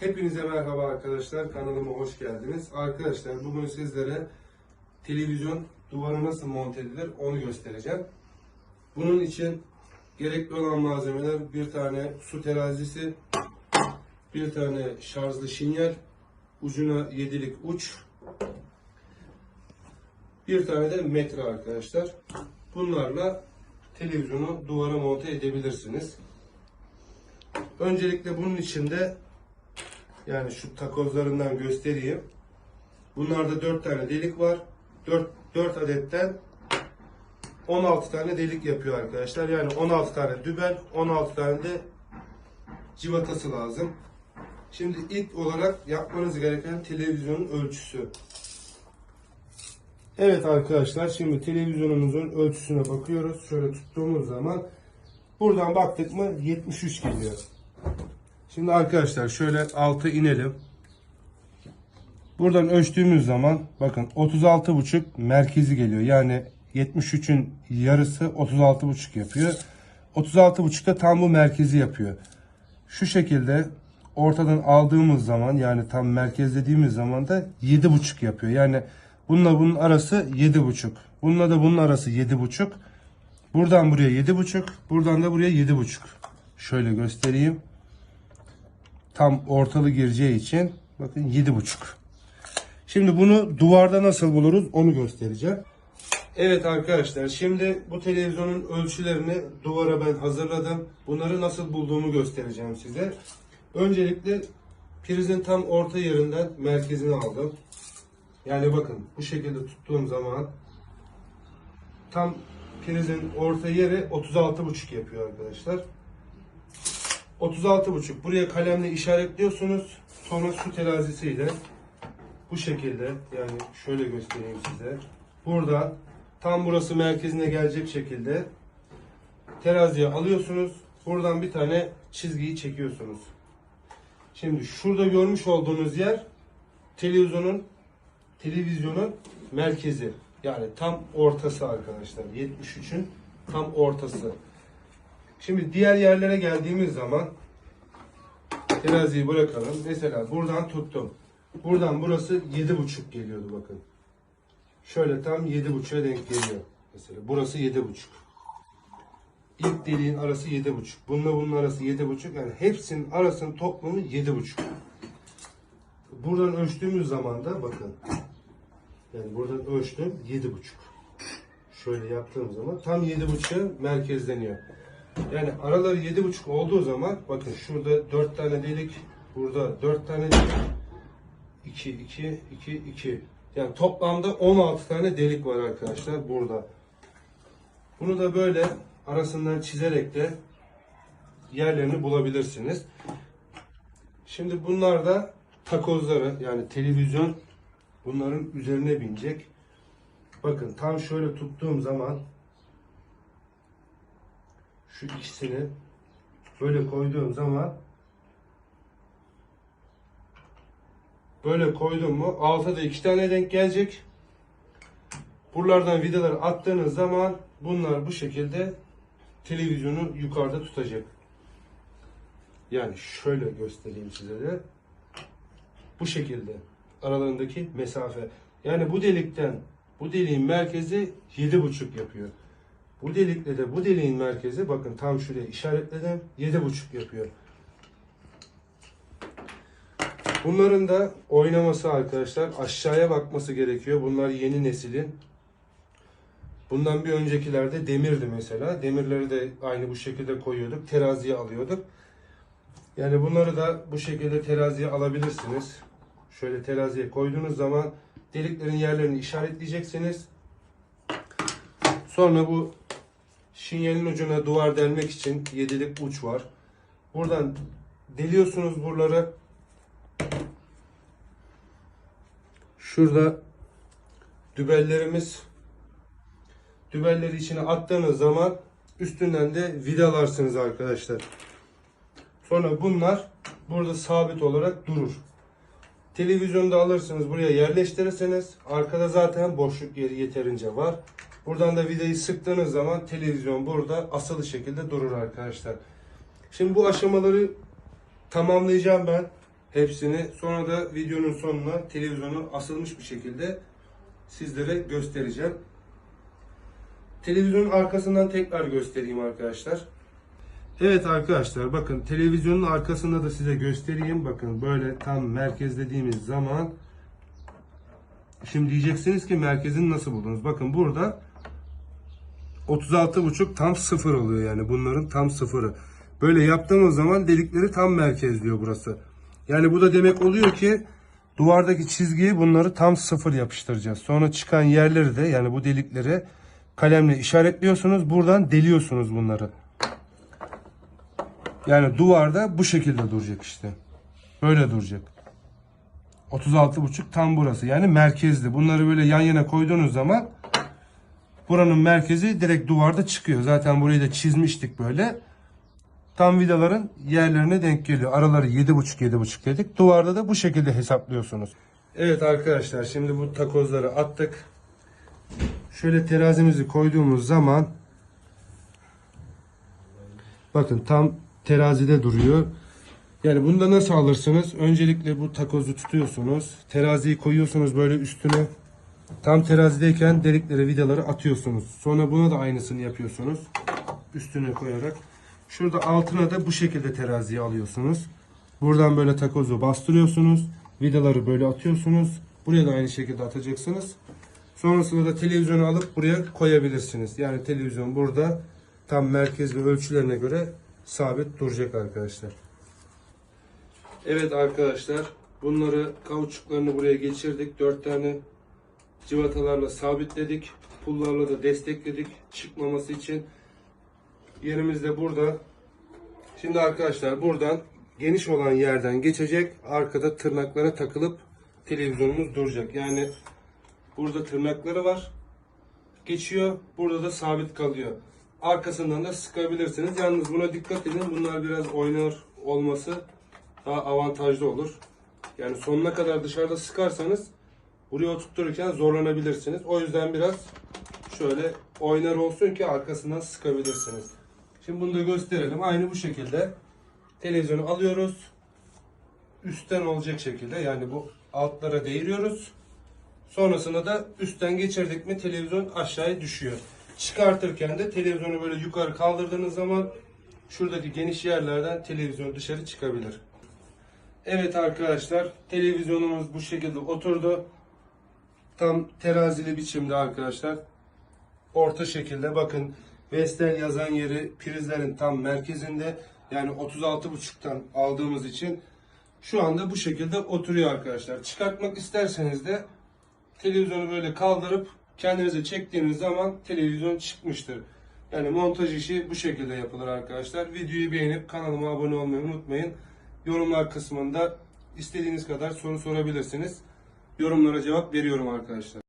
Hepinize merhaba arkadaşlar. Kanalıma hoş geldiniz. Arkadaşlar bugün sizlere televizyon duvara nasıl monte edilir onu göstereceğim. Bunun için gerekli olan malzemeler bir tane su terazisi, bir tane şarjlı şinyal, ucuna 7'lik uç, bir tane de metre arkadaşlar. Bunlarla televizyonu duvara monte edebilirsiniz. Öncelikle bunun içinde yani şu takozlarından göstereyim. Bunlarda 4 tane delik var. 4, 4 adetten 16 tane delik yapıyor arkadaşlar. Yani 16 tane dübel, 16 tane de civatası lazım. Şimdi ilk olarak yapmanız gereken televizyonun ölçüsü. Evet arkadaşlar şimdi televizyonumuzun ölçüsüne bakıyoruz. Şöyle tuttuğumuz zaman buradan baktık mı 73 geliyor. Şimdi arkadaşlar şöyle altı inelim. Buradan ölçtüğümüz zaman bakın 36,5 merkezi geliyor. Yani 73'ün yarısı 36,5 yapıyor. 36,5 da tam bu merkezi yapıyor. Şu şekilde ortadan aldığımız zaman yani tam merkezlediğimiz zaman da 7,5 yapıyor. Yani bununla bunun arası 7,5. Bununla da bunun arası 7,5. Buradan buraya 7,5. Buradan da buraya 7,5. Şöyle göstereyim tam ortalı gireceği için bakın yedi buçuk. Şimdi bunu duvarda nasıl buluruz onu göstereceğim. Evet arkadaşlar şimdi bu televizyonun ölçülerini duvara ben hazırladım. Bunları nasıl bulduğumu göstereceğim size. Öncelikle prizin tam orta yerinden merkezini aldım. Yani bakın bu şekilde tuttuğum zaman tam prizin orta yeri 36,5 yapıyor arkadaşlar. 36,5 buraya kalemle işaretliyorsunuz. Sonra su terazisiyle bu şekilde yani şöyle göstereyim size. Buradan tam burası merkezine gelecek şekilde teraziye alıyorsunuz. Buradan bir tane çizgiyi çekiyorsunuz. Şimdi şurada görmüş olduğunuz yer televizyonun televizyonun merkezi. Yani tam ortası arkadaşlar. 73'ün tam ortası. Şimdi diğer yerlere geldiğimiz zaman teraziyi bırakalım. Mesela buradan tuttum. Buradan burası 7,5 geliyordu bakın. Şöyle tam 7,5'a denk geliyor. Mesela burası 7,5. İlk deliğin arası 7,5. Bununla bunun arası 7,5. Yani hepsinin arasının toplamı 7,5. Buradan ölçtüğümüz zaman da bakın. Yani buradan ölçtüm 7,5. Şöyle yaptığım zaman tam 7,5'a merkezleniyor. Yani araları 7,5 olduğu zaman bakın şurada 4 tane delik, burada 4 tane delik. 2 2 2 2. Yani toplamda 16 tane delik var arkadaşlar burada. Bunu da böyle arasından çizerek de yerlerini bulabilirsiniz. Şimdi bunlar da takozları yani televizyon bunların üzerine binecek. Bakın tam şöyle tuttuğum zaman şu ikisini böyle koyduğum zaman böyle koydum mu alta da iki tane denk gelecek. Buralardan vidaları attığınız zaman bunlar bu şekilde televizyonu yukarıda tutacak. Yani şöyle göstereyim size de. Bu şekilde aralarındaki mesafe. Yani bu delikten bu deliğin merkezi 7,5 yapıyor. Bu delikle de bu deliğin merkezi bakın tam şuraya işaretledim. 7,5 yapıyor. Bunların da oynaması arkadaşlar aşağıya bakması gerekiyor. Bunlar yeni neslin. Bundan bir öncekilerde demirdi mesela. Demirleri de aynı bu şekilde koyuyorduk. Teraziye alıyorduk. Yani bunları da bu şekilde teraziye alabilirsiniz. Şöyle teraziye koyduğunuz zaman deliklerin yerlerini işaretleyeceksiniz. Sonra bu şinyalin ucuna duvar delmek için yedilik uç var. Buradan deliyorsunuz buraları. Şurada dübellerimiz dübelleri içine attığınız zaman üstünden de vidalarsınız arkadaşlar. Sonra bunlar burada sabit olarak durur. Televizyonda alırsınız buraya yerleştirirseniz arkada zaten boşluk yeri yeterince var. Buradan da vidayı sıktığınız zaman televizyon burada asılı şekilde durur arkadaşlar. Şimdi bu aşamaları tamamlayacağım ben. hepsini. Sonra da videonun sonuna televizyonu asılmış bir şekilde sizlere göstereceğim. Televizyonun arkasından tekrar göstereyim arkadaşlar. Evet arkadaşlar bakın televizyonun arkasında da size göstereyim. Bakın böyle tam merkezlediğimiz zaman şimdi diyeceksiniz ki merkezini nasıl buldunuz? Bakın burada 36.5 tam sıfır oluyor yani bunların tam sıfırı. Böyle yaptığımız zaman delikleri tam merkezliyor burası. Yani bu da demek oluyor ki duvardaki çizgiyi bunları tam sıfır yapıştıracağız. Sonra çıkan yerleri de yani bu delikleri kalemle işaretliyorsunuz. Buradan deliyorsunuz bunları. Yani duvarda bu şekilde duracak işte. Böyle duracak. 36.5 tam burası. Yani merkezli. Bunları böyle yan yana koyduğunuz zaman buranın merkezi direkt duvarda çıkıyor. Zaten burayı da çizmiştik böyle. Tam vidaların yerlerine denk geliyor. Araları 7.5 7.5 dedik. Duvarda da bu şekilde hesaplıyorsunuz. Evet arkadaşlar şimdi bu takozları attık. Şöyle terazimizi koyduğumuz zaman bakın tam terazide duruyor. Yani bunu da nasıl alırsınız? Öncelikle bu takozu tutuyorsunuz. Teraziyi koyuyorsunuz böyle üstüne. Tam terazideyken delikleri vidaları atıyorsunuz. Sonra buna da aynısını yapıyorsunuz. Üstüne koyarak. Şurada altına da bu şekilde teraziyi alıyorsunuz. Buradan böyle takozu bastırıyorsunuz. Vidaları böyle atıyorsunuz. Buraya da aynı şekilde atacaksınız. Sonrasında da televizyonu alıp buraya koyabilirsiniz. Yani televizyon burada tam merkezli ölçülerine göre sabit duracak arkadaşlar. Evet arkadaşlar bunları kauçuklarını buraya geçirdik. 4 tane civatalarla sabitledik. Pullarla da destekledik çıkmaması için. Yerimiz de burada. Şimdi arkadaşlar buradan geniş olan yerden geçecek. Arkada tırnaklara takılıp televizyonumuz duracak. Yani burada tırnakları var. Geçiyor. Burada da sabit kalıyor. Arkasından da sıkabilirsiniz. Yalnız buna dikkat edin. Bunlar biraz oynar olması daha avantajlı olur. Yani sonuna kadar dışarıda sıkarsanız buraya oturturken zorlanabilirsiniz. O yüzden biraz şöyle oynar olsun ki arkasından sıkabilirsiniz. Şimdi bunu da gösterelim. Aynı bu şekilde televizyonu alıyoruz. Üstten olacak şekilde yani bu altlara değiriyoruz. Sonrasında da üstten geçirdik mi televizyon aşağıya düşüyor. Çıkartırken de televizyonu böyle yukarı kaldırdığınız zaman şuradaki geniş yerlerden televizyon dışarı çıkabilir. Evet arkadaşlar televizyonumuz bu şekilde oturdu. Tam terazili biçimde arkadaşlar. Orta şekilde bakın Vestel yazan yeri prizlerin tam merkezinde. Yani 36.5'tan aldığımız için şu anda bu şekilde oturuyor arkadaşlar. Çıkartmak isterseniz de televizyonu böyle kaldırıp kendinize çektiğiniz zaman televizyon çıkmıştır. Yani montaj işi bu şekilde yapılır arkadaşlar. Videoyu beğenip kanalıma abone olmayı unutmayın. Yorumlar kısmında istediğiniz kadar soru sorabilirsiniz. Yorumlara cevap veriyorum arkadaşlar.